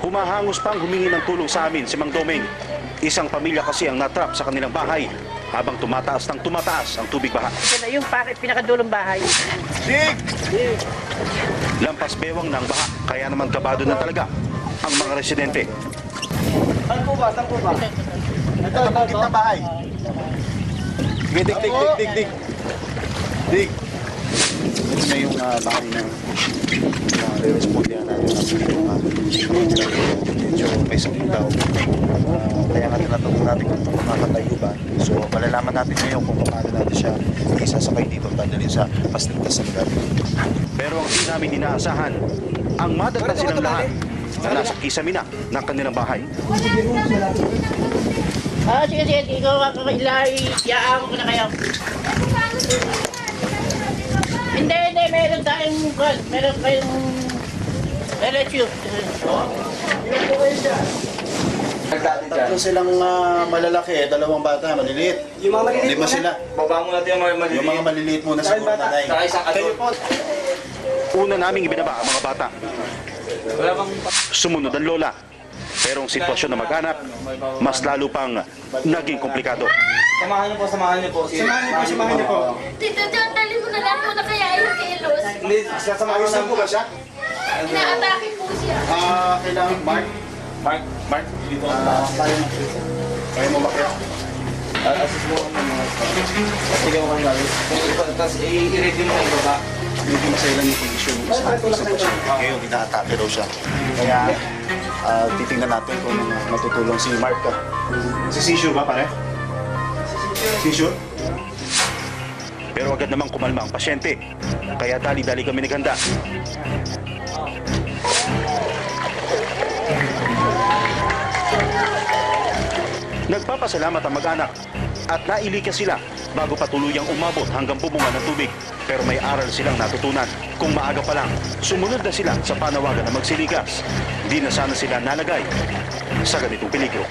Humahangos pang humingi ng tulong sa amin si Mang Doming. Isang pamilya kasi ang natrap sa kanilang bahay habang tumataas ng tumataas ang tubig baha. Ito na yung pa- pinakadulong bahay. Lampas bewang ng baha kaya naman kabado na talaga ang mga residente. Saan po ba? Saan po ba? Ito, ito, ito. bahay. Sige, dig, dig, dig, dig, dig. Dig. Na yung ah, bahay na uh, re-respondihan natin natin yung uh, medyo may sakit daw. Ah, kaya nga tinatanong natin kung makakatayo ba. So, malalaman natin ngayon kung paano natin siya isasakay dito dadalhin sa pastigtas na lugar. Pero ang di namin inaasahan, ang madatnan silang lahat na nasa kisami na ng kanilang bahay. Ah, sige, sige. Ikaw ako ilay. Iyaan ko na kayo. Hindi, hindi. Meron tayong, kwan, meron kayong LSU. Tatlo silang ah, malalaki, dalawang bata, maliliit. Yung mga maliliit Lima muna. sila. Baba muna natin yung mga maliliit. Yung mga maliliit muna siguro nanay. Saka isang adult. po, Una naming ibinaba ang mga bata. Wala bang... Sumunod ang lola. Pero ang sitwasyon na mag-anak, mas lalo pang naging komplikado. Samahan niyo po, samahan niyo po. Samahan niyo po, samahan niyo po. Tito John, Hindi, sasamahan ayos lang po ba siya? Inaatake po siya. Ah, kailangan Mark. Mark, Mark, dito. Ah, kaya mo. Kaya mo bakit? Uh, assist mo kami mga... Sige mo kami gagawin. Tapos i-ready mo yung baba. Medyo masailan yung condition sa ating sitwasyon. Ngayon, ina-atake daw siya. Kaya, ah, titingnan natin kung matutulong si Mark. ah. Si Seizure ba, pare? Seizure? Pero agad namang kumalma ang pasyente. Kaya dali-dali kami naghanda. Nagpapasalamat ang mag-anak at nailikas sila bago pa tuluyang umabot hanggang bubungan ng tubig. Pero may aral silang natutunan. Kung maaga pa lang, sumunod na sila sa panawagan na magsiligas. Di na sana sila nalagay sa ganitong peligro.